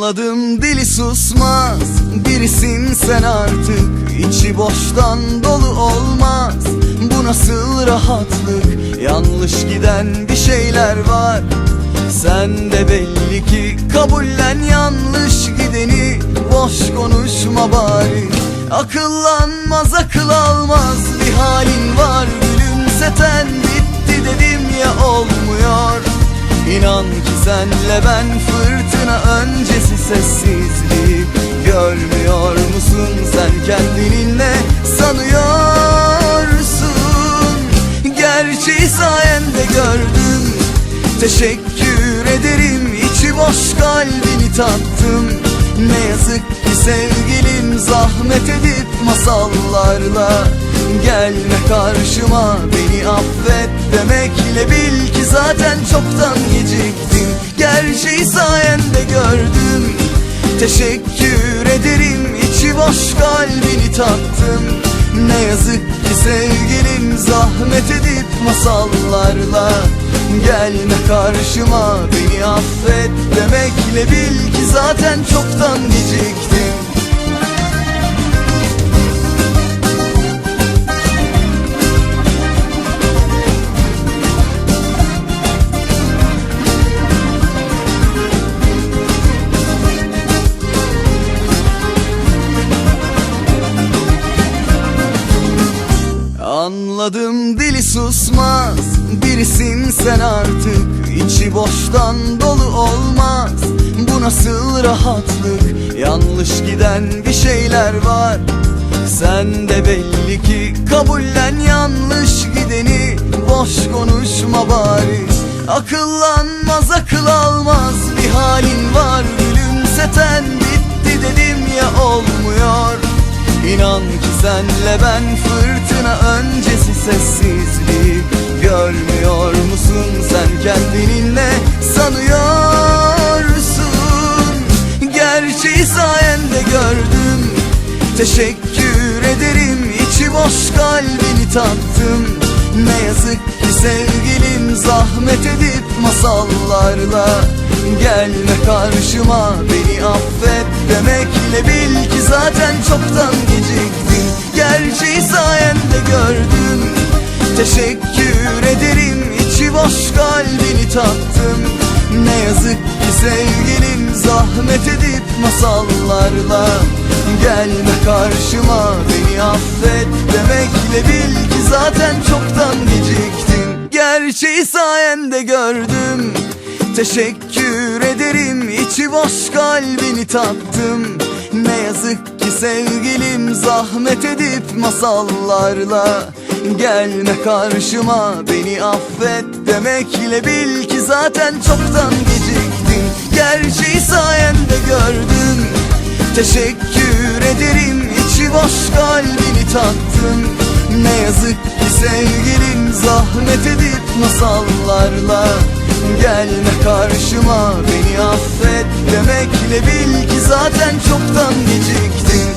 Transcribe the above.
Anladım dili susmaz. Birisin sen artık. İçi boştan dolu olmaz. Bu nasıl rahatlık? Yanlış giden bir şeyler var. Sen de belli ki kabullen yanlış gideni. Boş konuşma bari. Akıllanmaz akıl almaz. Bir halin var Gülümseten bitti İnan ki senle ben fırtına öncesi sessizliği Görmüyor musun? Sen kendini sanıyorsun. Gerçeği sayende gördüm. Teşekkür ederim. İçi boş kalbini tattım. Ne yazık ki sevgilim zahmet edip masallarla Gelme karşıma. Beni affet demekle bil ki zaten çoktan Teşekkür ederim içi boş kalbini tattım Ne yazık ki sevgilim zahmet edip masallarla Gelme karşıma. Beni affet demekle bil ki zaten çoktan susmaz. Birisin sen artık içi boştan dolu olmaz. Bu nasıl rahatlık? Yanlış giden bir şeyler var. Sen de belli ki kabullen yanlış gideni. Boş konuşma bari. Akıllanmaz akıl almaz. Bir halin var Gülümseten İnan ki senle ben fırtına öncesi sessizliği Görmüyor musun? Sen kendini ne sanıyorsun. Gerçeği sayende gördüm. Teşekkür ederim. İçi boş kalbini tattım. Ne yazık ki sevgilim zahmet edip masallarla karşıma beni affet demekle bil ki zaten çoktan geciktim Gerçeği sayende gördüm. Teşekkür ederim içi boş kalbini tattım. Ne yazık ki sevgilim zahmet edip masallarla Gelme karşıma beni affet demekle bil ki zaten çoktan geciktim Gerçeği sayende gördüm Teşekkür ederim içi boş kalbini tattım. Ne yazık ki sevgilim zahmet edip masallarla Gelme karşıma beni affet demekle bil ki zaten çoktan geciktim. Gerçeği sayende gördüm Teşekkür ederim içi boş kalbini tattım. Ne yazık ki sevgilim zahmet edip masallarla Gelme karşıma beni affet. Demekle bil ki zaten çoktan geciktim